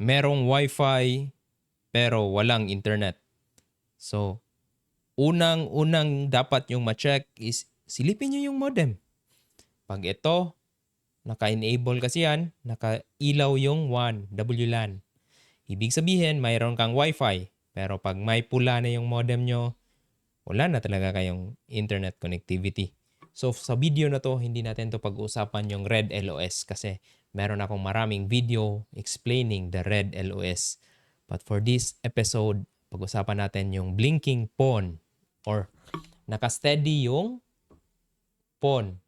merong wifi pero walang internet. So, unang-unang dapat yung ma-check is silipin nyo yung modem. Pag ito, naka-enable kasi yan, naka-ilaw yung WAN, WLAN. Ibig sabihin, mayroon kang wifi. Pero pag may pula na yung modem nyo, wala na talaga kayong internet connectivity. So sa video na to, hindi natin to pag-uusapan yung Red LOS kasi meron akong maraming video explaining the Red LOS. But for this episode, pag-usapan natin yung blinking phone or naka-steady yung phone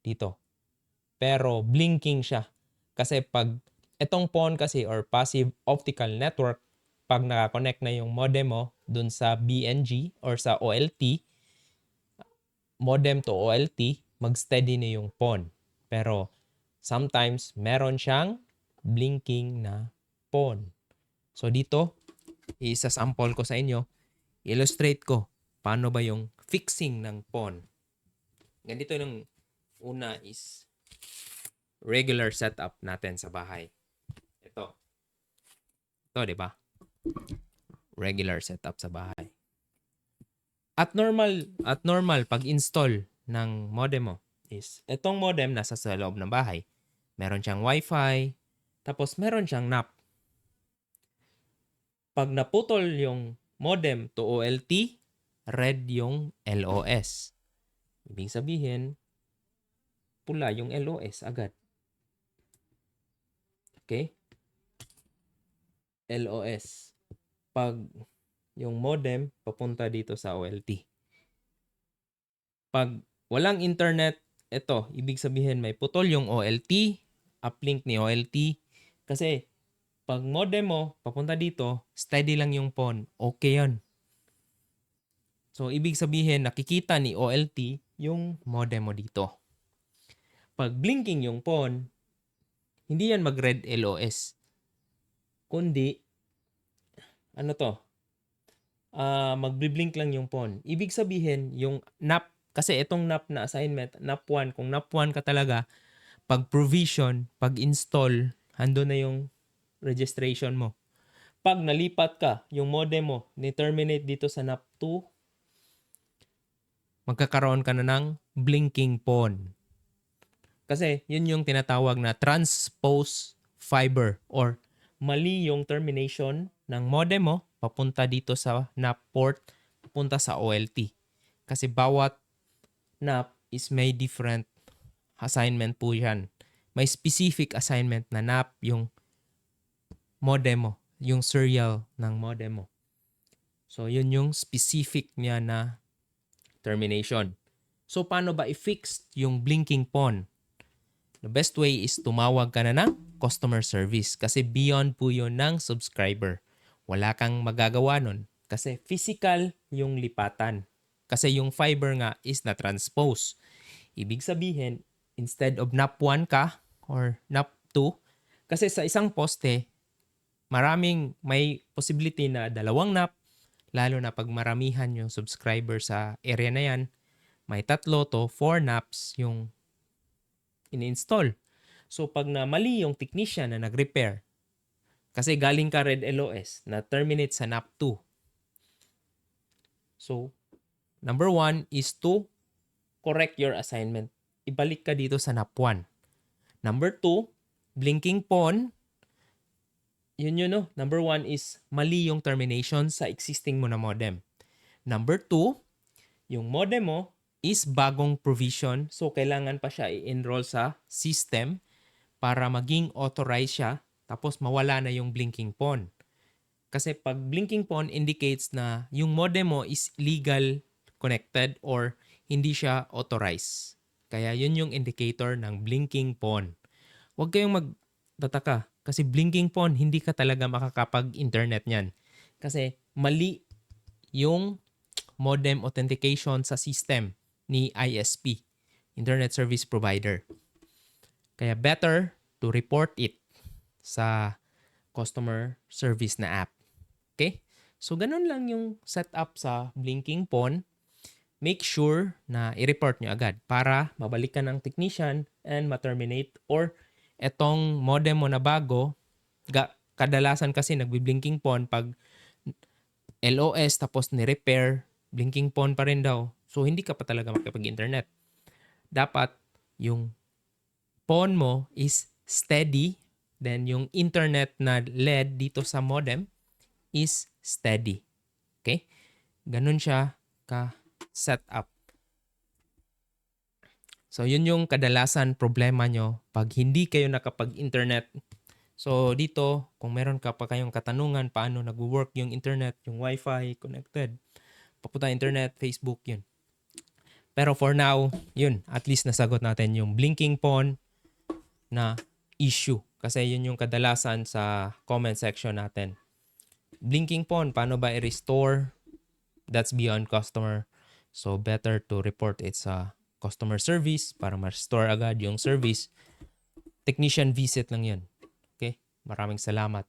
dito. Pero blinking siya. Kasi pag itong phone kasi or passive optical network, pag nakakonect na yung modem mo dun sa BNG or sa OLT, modem to OLT, mag-steady na yung phone. Pero sometimes meron siyang blinking na phone. So dito, isa-sample ko sa inyo, illustrate ko paano ba yung fixing ng phone. Ganito yung una is regular setup natin sa bahay. Ito. Ito, di ba? Regular setup sa bahay. At normal, at normal pag-install ng modem mo is itong modem nasa sa loob ng bahay. Meron siyang wifi, tapos meron siyang NAP. Pag naputol yung modem to OLT, red yung LOS. Ibig sabihin, pula yung LOS agad. Okay? LOS. Pag yung modem papunta dito sa OLT. Pag walang internet, ito, ibig sabihin may putol yung OLT, uplink ni OLT. Kasi pag modem mo papunta dito, steady lang yung phone. Okay yan. So, ibig sabihin, nakikita ni OLT yung modem mo dito. Pag blinking yung phone, hindi yan mag-red LOS. Kundi, ano to? Ah, magbi-blink lang yung phone. Ibig sabihin, yung NAP, kasi itong NAP na assignment, NAP 1, kung NAP 1 ka talaga, pag provision, pag install, ando na yung registration mo. Pag nalipat ka, yung modem mo, ni-terminate dito sa NAP 2, magkakaroon ka na ng blinking phone. Kasi yun yung tinatawag na transpose fiber or mali yung termination ng modem mo papunta dito sa NAP port, papunta sa OLT. Kasi bawat NAP is may different assignment po yan. May specific assignment na NAP yung modem mo, yung serial ng modem mo. So, yun yung specific niya na termination. So, paano ba i-fix yung blinking phone? The best way is tumawag ka na ng customer service kasi beyond po yun ng subscriber. Wala kang magagawa nun kasi physical yung lipatan. Kasi yung fiber nga is na transpose. Ibig sabihin, instead of NAP 1 ka or NAP 2, kasi sa isang poste, maraming may possibility na dalawang NAP, lalo na pag maramihan yung subscriber sa area na yan, may tatlo to four NAPs yung in-install. So pag na mali yung technician na nag-repair, kasi galing ka Red LOS na terminate sa NAP 2. So, number one is to correct your assignment. Ibalik ka dito sa NAP 1. Number two, blinking phone. Yun yun no. Number one is mali yung termination sa existing mo na modem. Number two, yung modem mo is bagong provision. So, kailangan pa siya i-enroll sa system para maging authorized siya tapos mawala na yung blinking phone. Kasi pag blinking phone indicates na yung modem mo is legal connected or hindi siya authorized. Kaya yun yung indicator ng blinking phone. Huwag kayong magtataka kasi blinking phone hindi ka talaga makakapag-internet niyan. Kasi mali yung modem authentication sa system ni ISP, Internet Service Provider. Kaya better to report it sa customer service na app. Okay? So, ganun lang yung setup sa blinking phone. Make sure na i-report nyo agad para mabalikan ng technician and ma-terminate or etong modem mo na bago, ga, kadalasan kasi nagbi-blinking phone pag LOS tapos ni-repair, blinking phone pa rin daw. So, hindi ka pa talaga makipag-internet. Dapat yung phone mo is steady, then yung internet na LED dito sa modem is steady. Okay? Ganun siya ka-set up. So, yun yung kadalasan problema nyo pag hindi kayo nakapag-internet. So, dito, kung meron ka pa kayong katanungan paano nag-work yung internet, yung wifi connected, papunta internet, Facebook, yun. Pero for now, yun, at least nasagot natin yung blinking phone na issue. Kasi yun yung kadalasan sa comment section natin. Blinking phone, paano ba i-restore? That's beyond customer. So better to report it sa customer service para ma-restore agad yung service. Technician visit lang yan. Okay? Maraming salamat.